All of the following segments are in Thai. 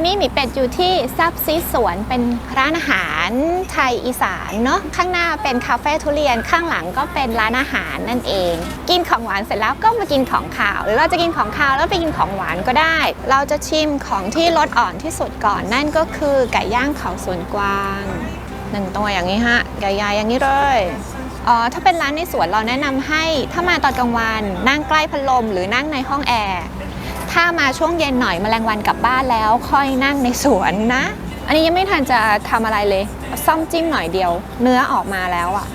อนนี้หมีเป็ดอยู่ที่ซับซีสวนเป็นร้านอาหารไทยอีสานเนาะข้างหน้าเป็นคาเฟ่ทุเรียนข้างหลังก็เป็นร้านอาหารนั่นเอง กินของหวานเสร็จแล้วก็มากินของขาว หรือเราจะกินของขาวแล้วไปกินของหวานก็ได้ เราจะชิมของที่รสอ่อนที่สุดก่อนนั่นก็คือไก่ย่างเขาสวนกวางหนึ่งตัวอย่างนี้ฮะใหญ่ๆอย่างนี้เลยอ๋อถ้าเป็นร้านในสวนเราแนะนำให้ ถ้ามาตอนกลางวันนั่งใกล้พัดลมหรือนั่งในห้องแอร์ ถ้ามาช่วงเย็นหน่อยมแมลงวันกลับบ้านแล้วค่อยนั่งในสวนนะ อันนี้ยังไม่ทันจะทำอะไรเลย ซ่อมจิ้มหน่อยเดียว เนื้อออกมาแล้วอะ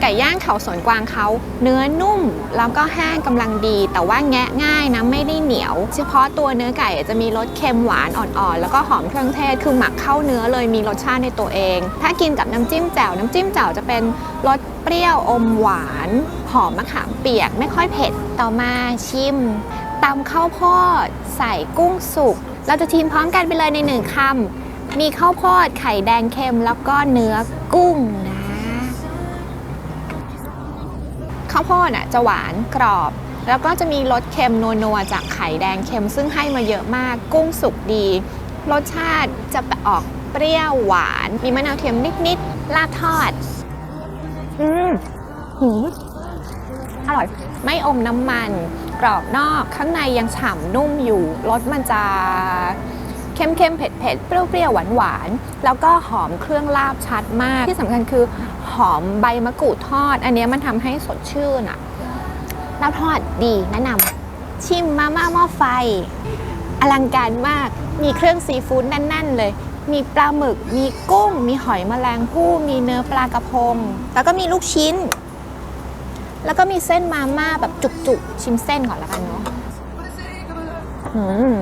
ไก่ย่างเขาสวนกวางเขาเนื้อนุ่ม แล้วก็แห้งกำลังดี แต่ว่าแงะง่ายนะไม่ได้เหนียว เฉพาะตัวเนื้อไก่จะมีรสเค็มหวานอ่อนๆ แล้วก็หอมเครื่องเทศคือหมักเข้าเนื้อเลยมีรสชาติในตัวเอง ถ้ากินกับน้ำจิ้มแจ่วน้ำจิ้มแจ่วจะเป็นรสเปรี้ยวอมหวาน หอมมะขามเปียกไม่ค่อยเผ็ดต่อมาชิมตำข้าวโพดใส่กุ้งสุก เราจะชิมพร้อมกันไปเลยในหนึ่งคำมีข้าวโพดไข่แดงเค็มแล้วก็เนื้อกุ้งนะ ข้าวโพดอะจะหวานกรอบ แล้วก็จะมีรสเค็มนัวๆจากไข่แดงเค็ม ซึ่งให้มาเยอะมากกุ้งสุกดี รสชาติจะออกเปรี้ยวหวาน มีมะนาวเค็มนิดๆลาบทอด อืมหืมอร่อย ไม่อมน้ำมัน กรอบนอกข้างในยังฉ่ำนุ่มอยู่รสมันจะ เค็มเค็มๆเผ็ดเผ็ดๆเปรี้ยวๆหวานหวานๆแล้วก็หอมเครื่องลาบชัดมาก ที่สำคัญคือหอมใบมะกรูดทอด อันนี้มันทำให้สดชื่นอะลาบทอดดีแนะนำชิมมาม่าหม้อไฟ อลังการมากมีเครื่องซีฟู้ดแน่น ๆ เลย มีปลาหมึก มีกุ้ง มีหอยแมลงภู่มีเนื้อปลากระพง แล้วก็มีลูกชิ้น แล้วก็มีเส้นมาม่าแบบจุกๆ ชิมเส้นก่อนล้วกันเนาะอืม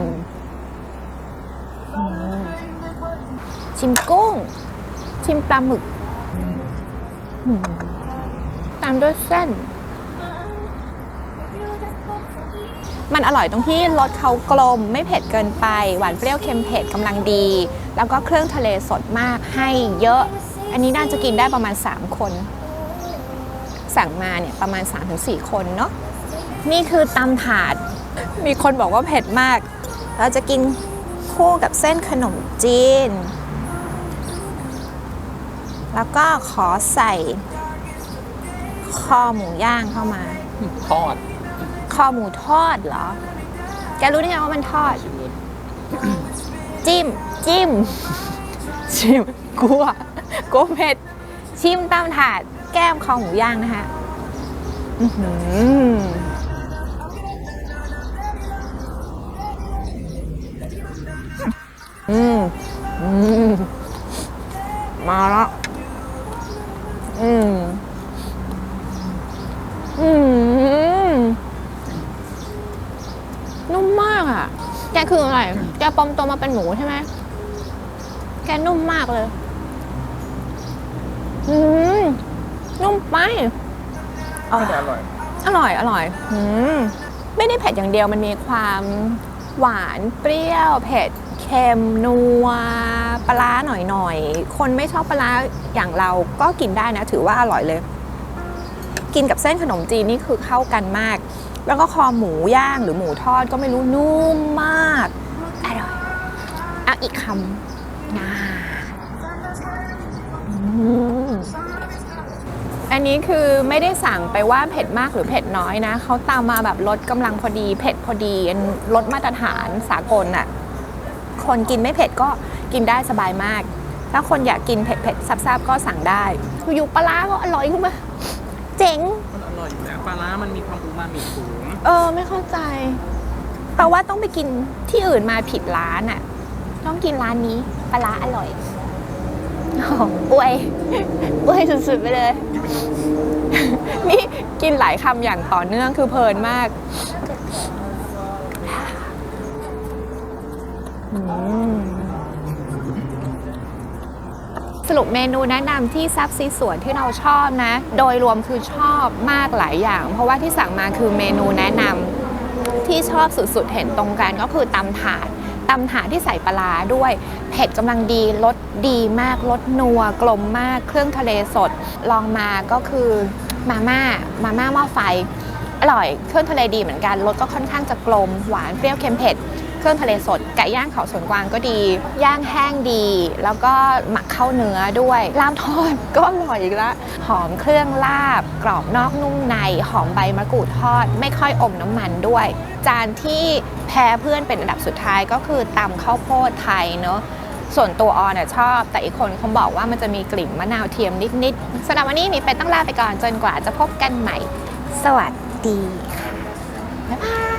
ชิมกุ้ง ชิมปลาหมึก ตามด้วยเส้น มันอร่อยตรงที่รสเขากลมไม่เผ็ดเกินไป หวานเปรี้ยวเค็มเผ็ดกำลังดี แล้วก็เครื่องทะเลสดมากให้เยอะ อันนี้น่าจะกินได้ประมาณ 3 คน สั่งมาเนี่ยประมาณ 3-4 คนเนาะนี่คือตำถาด มีคนบอกว่าเผ็ดมาก เราจะกิน คู่กับเส้นขนมจีน แล้วก็ขอใส่คอหมูย่างเข้ามา ทอดคอหมูทอดเหรอ แกรู้ได้ไงว่ามันทอดจิ้ม จิ้ม ชิมกลัวกลัวเผ็ด ชิมตามถาดแก้มคอหมูย่างนะคะ อื้อหืออื อืมนุ่มมากอะ แกคืออะไร แกปลอมตัวมาเป็นหมูใช่ไหม แกนุ่มมากเลย อืมนุ่มไป อร่อย อร่อย อร่อย อร่อย อืมไม่ได้เผ็ดอย่างเดียวมันมีความหวานเปรี้ยวเผ็ดเค็มนัวปลาร้าหน่อยๆคนไม่ชอบปลาร้าอย่างเราก็กินได้นะ ถือว่าอร่อยเลย กินกับเส้นขนมจีนนี่คือเข้ากันมาก แล้วก็คอหมูย่างหรือหมูทอดก็ไม่รู้นุ่มมาก อร่อยเอาอีกคำนะอืมอันนี้คือไม่ได้สั่งไปว่าเผ็ดมากหรือเผ็ดน้อยนะ เขาตามมาแบบลดกำลังพอดีเผ็ดพอดีลดมาตรฐานสากลน่ะคนกินไม่เผ็ดก็กินได้สบายมาก ถ้าคนอยากกินเผ็ดๆซับๆก็สั่งได้อยู่ปลาร้าก็อร่อยขึ้นมา เจ๋ง มันอร่อยอยู่แล้วปลาร้ามันมีความอูมามิสูงเออ ไม่เข้าใจแปลว่าต้องไปกินที่อื่นมาผิดร้านอะ่ะ ต้องกินร้านนี้ปลาร้าอร่อยโอ้โหอวยอวยสุดๆไปเลย นี่กินหลายคำอย่างต่อเนื่องคือเพลินมากอืม รุปเมนูแนะนำที่ซับซีสวนที่เราชอบนะ โดยรวมคือชอบมากหลายอย่าง เพราะว่าที่สั่งมาคือเมนูแนะนำที่ชอบสุดๆ เห็นตรงกันก็คือตำถาดตำถาดที่ใส่ปลาร้าด้วย เผ็ดกำลังดีรสดีมากรสนัวกลมมากเครื่องทะเลสด ลองมาก็คือมาม่ามาม่าหม้อไฟ อร่อยเครื่องทะเลดีเหมือนกันรสก็ค่อนข้างจะกลมหวานเปรี้ยวเค็มเผ็ด เครื่องทะเลสดไก่ย่างเขาสวนกวางก็ดี ย่างแห้งดี แล้วก็หมักข้าวเนื้อด้วยลาบทอดก็อร่อยอีกละหอมเครื่องลาบ กรอบนอกนุ่มใน หอมใบมะกรูดทอด ไม่ค่อยอมน้ำมันด้วย จานที่แพ้เพื่อนเป็นอันดับสุดท้ายก็คือตำข้าวโพดไทยเนาะส่วนตัวออน่ะชอบ แต่อีกคนเขาบอกว่ามันจะมีกลิ่นมะนาวเทียมนิดๆสำหรับวันนี้มีเป็นต้องลาไปก่อนจนกว่าจะพบกันใหม่ สวัสดีค่ะบ๊ายบาย